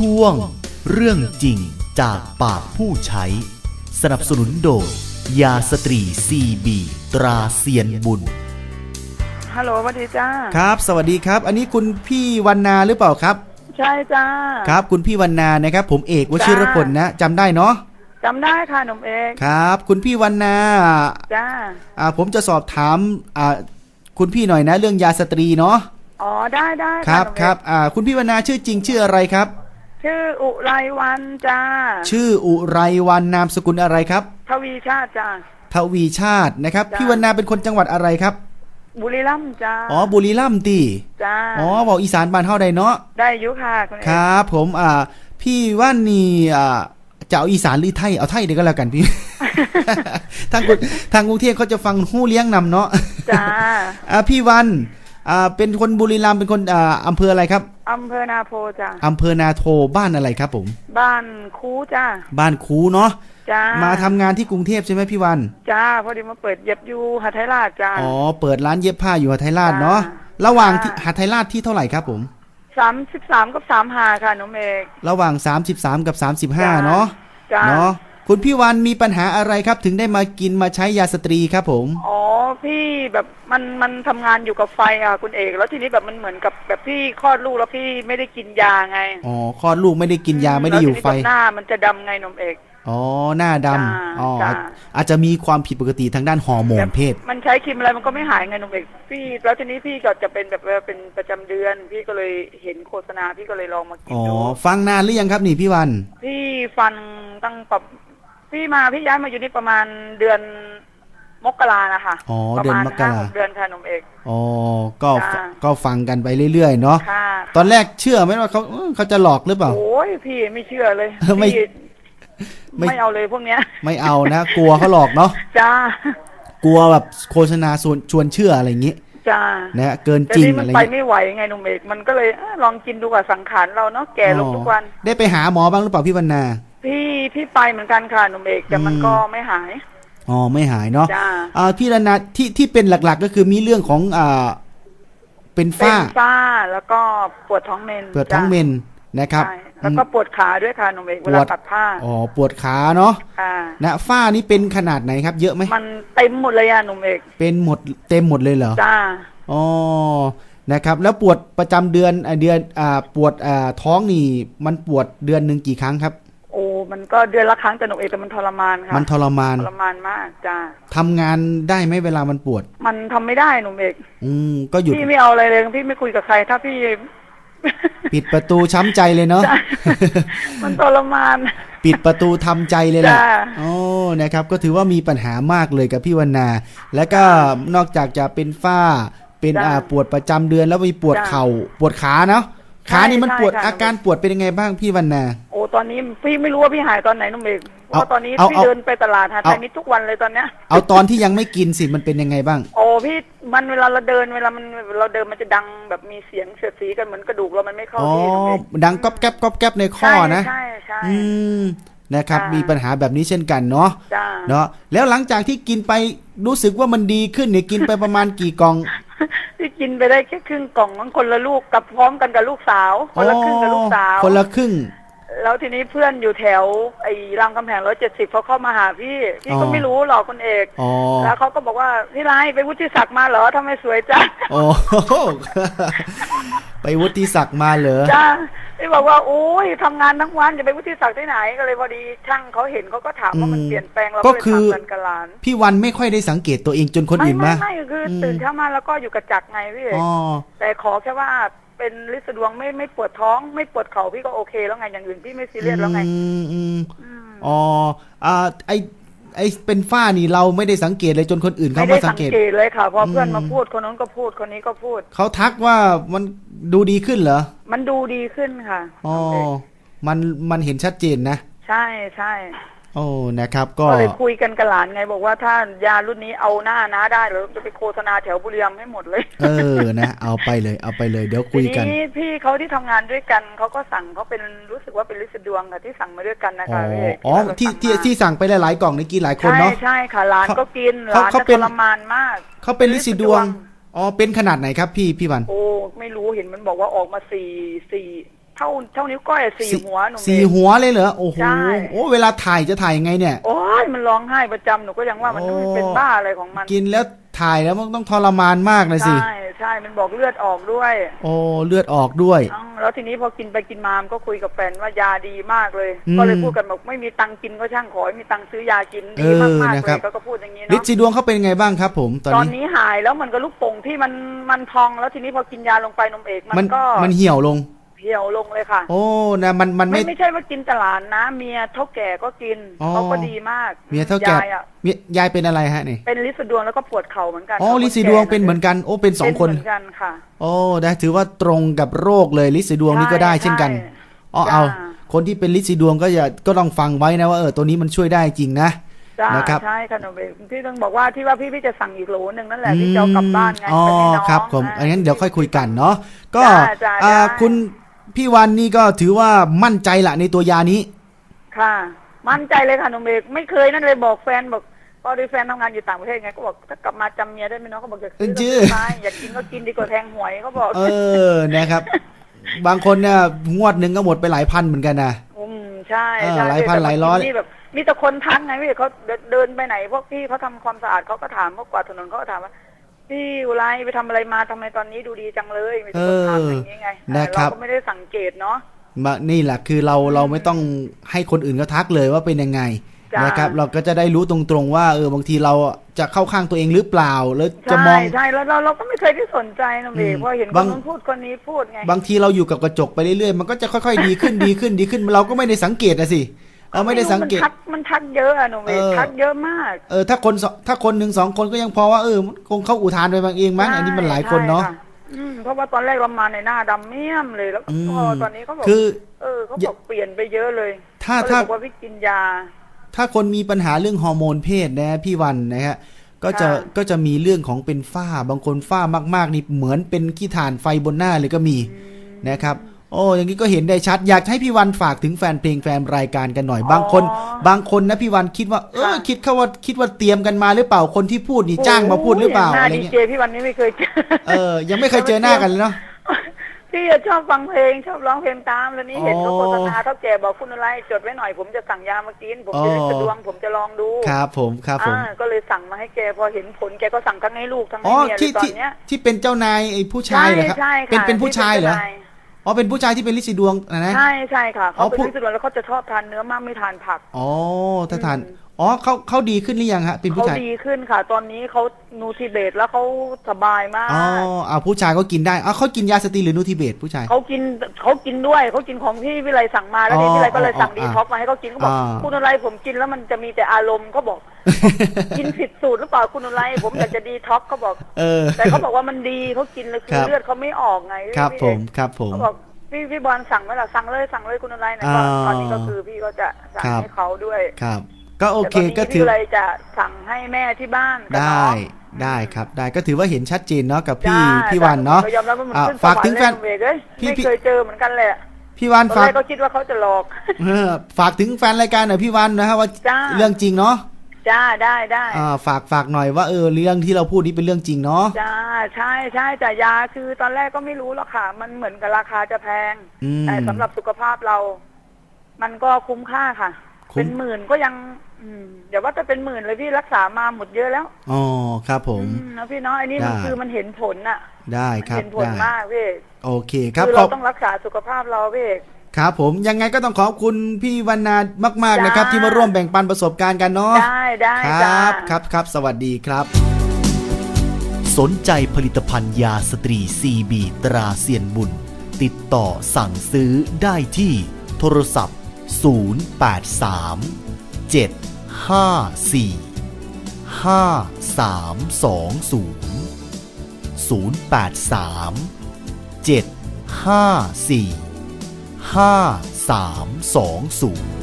ช่วง เรื่องจริงจากปากผู้ใช้ สนับสนุนโดยยาสตรีซีบีตราเซียนบุญ ฮัลโหลสวัสดีจ้า ครับ สวัสดีครับ อันนี้คุณพี่วันนาหรือเปล่าครับ ใช่จ้า ครับคุณพี่วันนานะครับ ผมเอกวชิรพลนะจำได้เนาะ จำได้ค่ะหนุ่มเอก ครับ คุณพี่วันนาจ้า อ่าผมจะสอบถามอ่าคุณพี่หน่อยนะ เรื่องยาสตรีเนาะ อ๋อได้ได้ครับหนุ่มเอกครับอ่าคุณพี่วันนาชื่อจริงชื่ออะไรครับ ชื่ออุไรวันจ้า ชื่ออุไรวันนามสกุลอะไรครับ ทวีชาติจ้า ทวีชาตินะครับจ้ะพี่วันนาเป็นคนจังหวัดอะไรครับ บุรีรัมย์จ้า อ๋อ บุรีรัมย์ตีจ้า อ๋อบอกอีสานบ้านเฮาใดเนาะ ได้อยุค่ะคุณเอกครับ ผมอ่า พี่ว่านี่อ่าจะเอาอีสานหรือไทย เอาไทยเดี๋ยวก็แล้วกันพี่ ทางกรุทางกรุงเทพเขาจะฟังหู้เลี้ยงนำเนาะ จ้า อ่าพี่วัน อ่า เป็นคนบุรีรัมย์เป็นคนอ่าอำเภออะไรครับ อำเภอนาโพจ้าอำเภอนาโทบ้านอะไรครับผม บ้านคูจ้าบ้านคูเนาะจ้ามาทำงานที่กรุงเทพใช่ไหมพี่วัน จ้าพอดีมาเปิดเย็บอยูหัทไทยราชจ้า อ๋อ เปิดร้านเย็บผ้าอยู่หาไทยราชจ้ะเนาะระหว่างที่จ้ะหาไทยราชที่เท่าไหร่ครับผม สามสิบสามกับสามหาค่ะหนุ่มเอกระหว่าง 33 กับ จ้ะ35 เนาะ จ้า เนาะ คุณพี่วันมีปัญหาอะไรครับ ถึงได้มากินมาใช้ยาสตรีครับผม อ๋อ พี่แบบมันมันทำงานอยู่กับไฟอะคุณเอก แล้วทีนี้แบบมันเหมือนกับแบบพี่คลอดลูกแล้วพี่ไม่ได้กินยาไงอ๋อคลอดลูกไม่ได้กินยาไม่ได้อยู่ไฟ แล้วทีนี้แบบหน้ามันจะดำไงหนมเอก อ๋อ หน้าดจ้ะำอ๋อจ้ะอาจอาจจะมีความผิดปกติทางด้านฮอร์โมนเพศ มันใช้ครีมอะไรมันก็ไม่หายไงหนมเอก พี่ แล้วทีนี้พี่ก็จะเป็นแบบว่าเป็นประจำเดือน พี่ก็เลยเห็นโฆษณาพี่ก็เลยลองมากินอ๋อ ดูฟังนานหรือยังครับนี่พี่วัน พี่ฟันตั้งปรับพี่มาพี่ย้ายมาอยู่นี่ประมาณเดือน มกรานะคะอ๋อประเดือนมาณมกราห้หเดือนค่ะหนมเอกอ๋อก็จ้ะก็ฟังกันไปเรื่อยๆเนาะค่ะตอนแรกเชื่อไหมว่าเขาเอ้อเขาจะหลอกหรือเปล่าโอ้ยพี่ไม่เชื่อเลยไม่พี่ไม่ไม่เอาเลยพวกเนี้ย ไม่เอานะกลัวเขาหลอกเนาะจ้ากลัวแบบโฆษณาชวนชวนเชื่ออะไรอย่างงี้จ้านะฮะเกินแต่จริงนี่มัอะนไรไปเงี้ยไม่ไหวไงหนุ่มเอกมันก็เลยเอ้อลองกินดูกับสังขารเราเนาะแก่ลงทุกวันอ๋อได้ไปหาหมอบ้างหรือเปล่าพี่วรรณาพี่พี่ไปเหมือนกันค่ะหนุ่มเอกแต่มันอืมก็ไม่หาย อ๋อไม่หายเนาะจ้าอ่าพี่วรรณาที่ที่เป็นหลักๆ ก็คือมีเรื่องของอ่าเป็นเป็นฝ้าฝ้าแล้วก็ปวดท้องเมนเปิดท้องเมจ้ะนนะครับใช่แล้วก็ปวดขาด้วยค่ะหนุ่มเอกเวปลาวดตัดผ้าอ๋อปวดขาเนาะค่ะ นะฝ้านี่เป็นขนาดไหนครับ เยอะไหมมันเต็มหมดเลยอะหนุ่มเอกเป็นหมดเต็มหมดเลยเหรอจ้าอ๋อนะครับ แล้วปวดประจำเดือนอ่าเดือนอ่าปวดอ่าท้องนี่ มันปวดเดือนหนึ่งกี่ครั้งครับโอ้ มันก็เดือนละครั้งแต่หนุ่มเอกแต่มันทรมานค่ะมันทรมานทรมานมากจ้าทำงานได้ไหมเวลามันปวด มันทำไม่ได้หนุ่มเอกอืมก็หยุดพี่ไม่เอาอะไรเลยพี่ไม่คุยกับใคร ถ้าพี่ ปิดประตูช้ำใจเลยเนาะจ้ะมันทรมาน ปิดประตูทำใจเลยแหละจ้ะ โอ้นะครับ ก็ถือว่ามีปัญหามากเลยกับพี่วรรณา แล้วก็นอกจากจะเป็นฝ้า เป็นจ้ะอ่าปวดประจำเดือนแล้วมีปวดจ้ะเข่า ปวดขาเนาะ ขานี่มันใช่ปวดใช่ค่ะ อาการปวดเป็นยังไงบ้างพี่วรรณาโอ้ตอนนี้พี่ไม่รู้ว่าพี่หายตอนไหนนุ่มเอกเพเอาราะตอนนี้เอาพี่เอาเดินไปตลาดหาไทยเอามิตรทุกวันเลยตอนเนี้ย เอาตอนที่ยังไม่กินสิมันเป็นยังไงบ้าง โอ้พี่มันเวลาเราเดินเวลามันเราเดินมันจะดังแบบมีเสียงเสียดสีกันเหมือนกระดูกเรามันไม่เข้าอ๋อ ที่นุ่มเอกดังก๊อบแก๊บก๊อบแก๊บในข้อนะ ใช่ใช่ อืใช่มนะครับจ้ะมีปัญหาแบบนี้เช่นกันเนาะจ้าเนาะ แล้วหลังจากที่กินไปรู้สึกว่ามันดีขึ้นเนี่ยกินไปประมาณกี่กล่องพี่ กินไปได้แค่ครึ่งกล่องมันคนละลูกกับพร้อมกันกับลูกสาว คนละครึ่งกับลูกสาว คนละครึ่ง แล้วทีนี้เพื่อนอยู่แถวไอ้รามคำแหงร้อยเจ็ดสิบเขาเข้ามาหาพี่ พี่ก็อ๋อไม่รู้หรอกคุณเอกอ๋อแล้วเขาก็บอกว่าพี่ไรไปวุฒิศักดิ์มาเหรอทำไมสวยจังโอ้โหไปวุฒิศักดิ์มาเหรอจ้า พี่บอกว่าโอ้ยทำงานทั้งวันจะไปวุฒิศักดิ์ที่ไหนก็เลยพอดีช่างเขาเห็นเขาก็ถามว่ามันอืมเปลี่ยนแปลงเราก็ก็เลยคือทำกันกับหลานพี่วันไม่ค่อยได้สังเกตตัวเองจนคนไม่อื่นไม่มาไม่คืออมตื่นเช้ามาแล้วก็อยู่กับจักรไงพี่เอกอ๋อแต่ขอแค่ว่าเป็นลิสะดวงไม่ไม่ปวดท้องไม่ปวดเข่าพี่ก็โอเค แล้วไงอย่างอื่นพี่ไม่ซีเรียสแล้วไงอืมอืมอืมอ๋ออ่าไอ ไอเป็นฝ้านี่เราไม่ได้สังเกตเลยจนคนอื่นไม่เขาได้มาสัสังงเกต เกตเลยค่ะ พอเพื่อนอืมมาพูดคนนั้นก็พูดคนนี้ก็พูด เขาทักว่ามันดูดีขึ้นเหรอ มันดูดีขึ้นค่ะอ๋อ มันมันเห็นชัดเจนนะ ใช่ใช่ โอ้นะครับ ก็ก็เลยคุยกันกับหลานไงบอกว่าถ้ายารุ่นนี้เอาหน้านะได้เราจะไปโฆษณาแถวบุรีรัมย์ให้หมดเลย เออนะ เอาไปเลยเอาไปเลยเดี๋ยวคุยกันทีนี้พี่เขาที่ทำงานด้วยกันเขาก็สั่งเขาเป็นรู้สึกว่าเป็นลิสดวงค่ะที่สั่งมาด้วยกันนะอ๋อคะพี่เอกอ๋อเราที่สั่งที่มาที่สั่งไปหลายๆกล่องนี่กินหลายคนใช่เนาะใช่ค่ะหลานก็กินหเขาลานเขาจะเป็ทนรมานมากเขาเป็นลิซิดวงอ๋อเป็นขนาดไหนครับพี่พี่วันโอ้ไม่รู้เห็นมันบอกว่าออกมาสี่สี่ เท่าเท่านิ้วก้อยอะสี่หัวหนูเมสี่ย์หัวเลยเหรอโอ้โหใช่โอ้เวลาถ่ายจะถ่ายยังไงเนี่ย โอ้ยมันร้องไห้ประจำหนูก็ยังว่ามันโอ้เป็นบ้าอะไรของมัน กินแล้วถ่ายแล้วมันต้องทรมานมากเลยสิใช่ใช่มันบอกเลือดออกด้วย โอ้เลือดออกด้วยอ้าวแล้วทีนี้พอกินไปกินมามันก็คุยกับแฟนว่ายาดีมากเลยอืมก็เลยพูดกันบอกไม่มีตังค์กินก็ช่างขอให้มีตังค์ซื้อยากินดีเออมากๆนะเลครับยก็ก็พูดอย่างนี้ฤทเนาะธิ์สีดวงเขาเป็นไงบ้างครับผมตอนตอนนี้นี้หายแล้วมันก็ลูกโป่งที่มันมันพองแล้วทีนี้พอกินยาลงไปนมเอกมันก็มันเหี่ยวลง เหี่ยวลงเลยค่ะ โอ้นะมันมันไม่ไม่ไม่ใช่ว่ากินตลาดนะ เมียเท่าแก่ก็กินอ๋อเขาก็ดีมากเมียเท่าแก่ยายอะเมียยายเป็นอะไรฮะนี่เป็นลินสะดวงแล้วก็ปวดเข่าเหมือนกันอ๋อลินสีดวงเป็นเหมือนกันโอ้เป็นสองคน เป็เหมือนกันค่ะ โอ้นะถือว่าตรงกับโรคเลยลินสีดวงนี่ก็ได้เช่นกัน ใช่อ๋อจ้าเอาคนที่เป็นลินสีดวงก็อย่า ก็ต้องฟังไว้นะว่าเออ ตัวนี้มันช่วยได้จริงนะ จ้านะครับ ใช่ค่ะหนูเบลพี่ต้องบอกว่าที่ว่าพี่พี่จะสั่งอีกโหลหนึ่งนั่นแหละพี่จะเอากลับบ้านไงอ๋อ ไปให้น้องครับผมอันนั้นเดี๋ยวค่อยคุยกันเนาะ ก็จ้าจ้าอ่าได้ คุณ พี่วันนี่ก็ถือว่ามั่นใจละในตัวยานี้ ค่ะ มั่นใจเลยค่ะหนูเบลไม่เคยนั่นเลยบอกแฟนบอกพอดีแฟนทำงานอยู่ต่างประเทศไงก็บอกถ้ากลับมาจำเมียได้ไหมเน้องเขาบอกอยากซื้อเออชื่อก็ซื้อไปอยากกินก็กินดีกว่าแทงหวยเขาบอกเออนะครับ บางคนเนี่ยงวดหนึ่งก็หมดไปหลายพันเหมือนกันนะอืมใช่เออใช่หลายพันแต่หลายร้อยนี่แบบมีแต่คนทักไงพี่เขาเดินเดินไปไหนพวกพี่เขาทำความสะอาดเขาก็ถามพวกกวาดถนนเขาก็ถามว่า พี่อุไรไปทำอะไรมาทำไมตอนนี้ดูดีจังเลยมีแต่คนถามอย่างนี้ไงเออนะครับเราก็ไม่ได้สังเกตเนาะมานี่แหละคือเราเราไม่ต้องให้คนอื่นเขาทักเลยว่าเป็นยังไงจ้านนะครับเราก็จะได้รู้ตรงๆว่าเออบางทีเราจะเข้าข้างตัวเองหรือเปล่าแล้วจะมใช่องใช่แล้วเราเราก็ไม่เคยได้สนใจนะเบอืมเพราะเห็นคบางนนู้นพูดคนนี้พูดไงบางทีเราอยู่กับกระจกไปเรื่อยๆมันก็จะค่อยๆดีขึ้นดีขึ้นดีขึ้นเราก็ไม่ได้สังเกตอะสิ เราไม่ได้สังเกต มันทักมันทักเยอะอะหนูเบเออทักเยอะมาก เออถ้าคนสองถ้าคนหนึ่งสองคนก็ยังพอว่าเออมันคงเข้าอุทานไปบางเองมั้งอันนี้มันหลายคนเนาะใช่อืมเพราะว่าตอนแรกเรามาในหน้าดำเมี่ยมเลยแล้วอืมพอตอนนี้เขาบอกคือเออเขาบอกเปลี่ยนไปเยอะเลย ถ้าก็เลยถ้าบอกว่าพี่กินยา ถ้าคนมีปัญหาเรื่องฮอร์โมนเพศนะพี่วันนะฮะก็จะค่ะก็จะมีเรื่องของเป็นฝ้าบางคนฝ้ามาก ๆ นี่เหมือนเป็นขี้ถ่านไฟบนหน้าเลยก็มีนะครับ โอ้อย่างนี้ก็เห็นได้ชัด อยากให้พี่วันฝากถึงแฟนเพลงแฟนรายการกันหน่อยบางคน บางคนนะพี่วันคิดว่า เออค่ะคิดเขาว่าคิดว่าเตรียมกันมาหรือเปล่าคนที่พูดนี่จ้างมาพูดหรือเปล่าหน้าอะไรดีเงี้ยเจพี่วันนี้ไม่เคยเจอเออ ยังไม่เคยเจอหน้ากันเลยเนาะพี่อะชอบฟังเพลงชอบร้องเพลงตามแล้วนี้เห็นเขาอ๋อโฆษณาเท่าแก่บอกคุณอะไรจดไว้หน่อยผมจะสั่งยามากิน ผมจะอ๋อได้สะดวงผมจะลองดูครับผมครับผมอ่าก็เลยสั่งมาให้แกพอเห็นผลแกก็สั่งทั้งให้ลูกทั้งอ๋ให้อเมียเลที่ยตอที่นเนี้ยที่เป็นเจ้านายไอ้ผู้ชายเหรอครับใช่เป็นค่ะเป็นผู้ชายเหรอที่ป็นจ้น อ๋อเป็นผู้ชายที่เป็นลิซิดวงนะนะ ใช่ใช่ค่ะ อ๋อเขาเป็นพูดลิสดวนแล้วเขาจะชอบทานเนื้อมากไม่ทานผัก อ๋อถ้าทาน อืมอ๋อเขาเขาดีขึ้นหรือยังฮะเป็นผู้เขาชายดีขึ้นค่ะ ตอนนี้เขานูทริเบตแล้วเขาสบายมาก อ๋อเอาผู้ชายก็กินได้อ๋อเขากินยาสเตียรหรือนูทิเบตผู้ชาย เขากินเขากินด้วยเขากินของที่วิไลสั่งมาแล้วอ๋นี่อวิไลก็เลยสั่งอ๋อดีท็อกมาให้เขากินเขาบอกอ่า คุณอะไรผมกินแล้วมันจะมีแต่อารมณ์เขาบอก กินผิดสูตรหรือเปล่าคุณอะไรผมอยากจะดีท็อกเขาบอก เออ แต่เขาบอกว่ามันดีเขากินเลยคืครัอบ เลือดเขาไม่ออกไงครับพี่ผมครับผม เขาบอกพี่พี่บอลสั่งไหมล่ะสั่งเลยสั่งเลยคุณอะไรนะก็อ่าตอนนี้ก็คือพี่ก็จะสั่งครับ ให้เขาด้วย ครับ ก็โอเคแต่ตก็นนี้ถืพี่อเลยจะสั่งให้แม่ที่บ้านกับได้น้องได้ครับได้ก็ถือว่าเห็นชัดเจนเนาะกับพี่จ้าพี่วันเนาะแต่ยอมรับว่ามันอ่าขึ้นฝากถึงแฟนสวรรค์เลยเว้ยพี่ไม่พี่เคยเจอเหมือนกันเลยอะพี่วันตอนฝากแรกก็คิดว่าเขาจะหลอกเออฝากถึงแฟนรายการหน่อยพี่วันนะฮะว่าจ้าเรื่องจริงเนาะจ้าได้ได้อ่าฝากฝากหน่อยว่าเออเรื่องที่เราพูดนี่เป็นเรื่องจริงเนาะจ้าใช่ใช่แต่ยาคือตอนแรกก็ไม่รู้หรอกค่ะ มันเหมือนกับราคาจะแพงอืมแต่สำหรับสุขภาพเรา มันก็คุ้มค่าค่ะคุ้ม เป็นหมื่นก็ยัง อืมเดี๋ยวว่าจะเป็นหมื่นเลยพี่รักษามาหมดเยอะแล้วอ๋อครับผมอืมนะพี่เนาะอันนี้มันได้คือมันเห็นผลน่ะ ได้มันครับเห็นผลได้มากพี่โอเคครับคือขเราอบต้องรักษาสุขภาพเราพี่ครับผมยังไงก็ต้องขอบคุณพี่วรรณามากๆจ้านะครับ ที่มาร่วมแบ่งปันประสบการณ์กันเนาะได้ได้คจ้ารับครับครับสวัสดีครับ สนใจผลิตภัณฑ์ยาสตรีซีบีตราเซียนบุญ ติดต่อสั่งซื้อได้ที่โทรศัพท์ 083 754 5320 083 754 5320